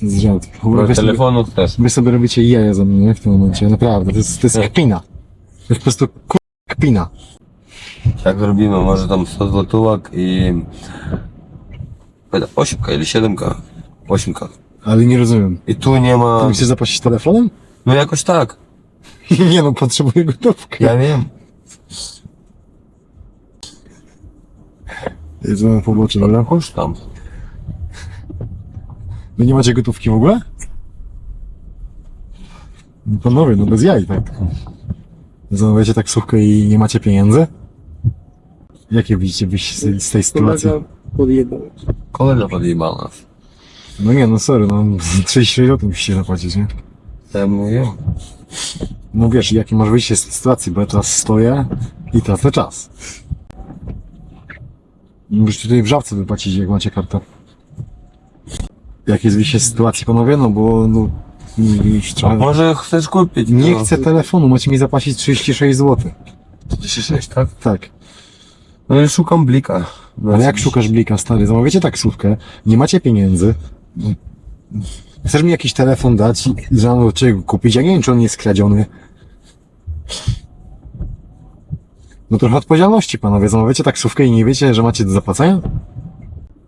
To jest żart. Sobie, telefonów też. wy sobie robicie jaja ze mnie nie? w tym momencie, naprawdę. To jest, to jest Tak. kpina. To jest po prostu kur... kpina. Jak zrobimy, może tam 100 złotówek i... Będę Ośmka ili siedemka. Ośmka. Ale nie rozumiem. I tu nie Ty ma... chcesz zapłacić telefonem? No jakoś tak. nie no, potrzebuję gotówkę. Ja wiem. Jedzą pobocze, dobra? Chodź tam. Wy nie macie gotówki w ogóle? No Panowie, no bez jaj, tak. Zamawiacie taksówkę i nie macie pieniędzy? Jakie widzicie wyjście z, z tej sytuacji? Kolega podjebał. Kolega podjebał nas. No nie, no sorry, no 36 zł musicie zapłacić, nie? Ja mówię. No wiesz, jakie masz wyjście z tej sytuacji, bo ja teraz stoję i tracę czas. Musisz tutaj w żabce wypłacić, jak macie kartę. Jakie z sytuacji, panowie? No bo, no, już A trochę... może chcesz kupić? Nie no. chcę telefonu, macie mi zapłacić 36 zł. 36, tak? Tak. No i szukam blika. Ale jak szukasz blika, stary? Zamawiacie taksówkę, nie macie pieniędzy. Chcesz mi jakiś telefon dać, mam do czego kupić? Ja nie wiem, czy on jest kradziony. No trochę odpowiedzialności, panowie. Zamawiacie taksówkę i nie wiecie, że macie do zapłacenia?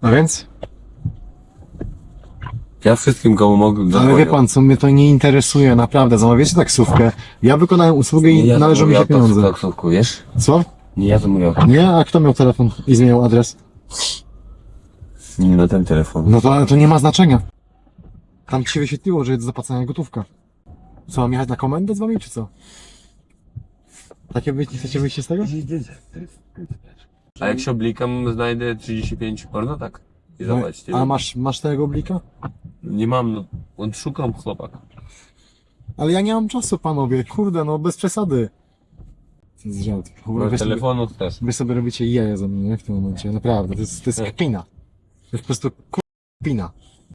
A więc? Ja wszystkim komu mogę Ale wie pan, co mnie to nie interesuje, naprawdę. Zamawiacie taksówkę, ja wykonałem usługę i ja należą mi się pieniądze. taksówkę, wiesz? Co? Nie ja zamówiłem. Nie? A kto miał telefon i zmieniał adres? Nie na ten telefon. No to, to nie ma znaczenia. Tam ci się wyświetliło, że jest do zapłacenia gotówka. Co, mam jechać na komendę z wami, czy co? Takie wy chcecie wyjść z tego? A jak się oblikam, znajdę 35 porno, tak? I No, zobacz. a masz, masz tego blika? Nie mam, no. On szukam chłopaka. Ale ja nie mam czasu, panowie. Kurde, no bez przesady. To jest żart. W ogóle Brak wy sobie, telefonów też. wy sobie robicie jaja ze mnie nie? w tym momencie, naprawdę. To jest, to jest Tak. kpina. To jest po prostu kpina.